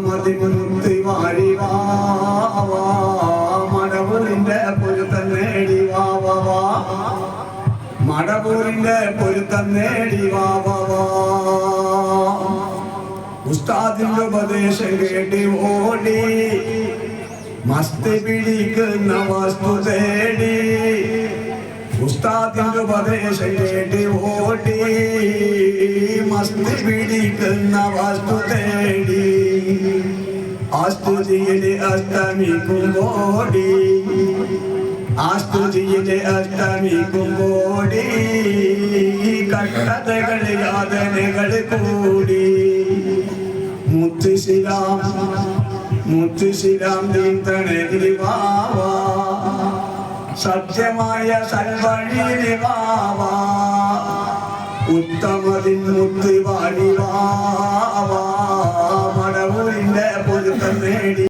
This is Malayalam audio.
ഉത്തമതിമുത്തി വാരി വാവാ മടവൂരിന്റെ പൊരുത്തം നേടി വാവാ മടവൂരിന്റെ പൊരുത്തം നേടി വാവാ ഉസ്താദിന്റെ ഉപദേശം കേട്ടി ഓടി. മസ്തി പിടിക്കുന്ന വസ്തു തേടി ഉസ്താദിന്റെ ഉപദേശം കേട്ടി ഓടി. മസ്തി പിടിക്കുന്ന വസ്തു തേടി ആസ്തുതിയിൽ അസ്തമിക്കുമ്പോടി ആസ്തുതിയിൽ അസ്തമിക്കുമ്പോടി കട്ടതകൾ യാതനകൾ കൂടി. മുത്തുശിലാം മുത്തുശിലാം നീന്തണതിരി വാവാ സത്യമായ സൽവഴി വാവാ ഉത്തമതിൻ മുത്ത് മടവൂരിന്റെ പൊരുത്തം നേടി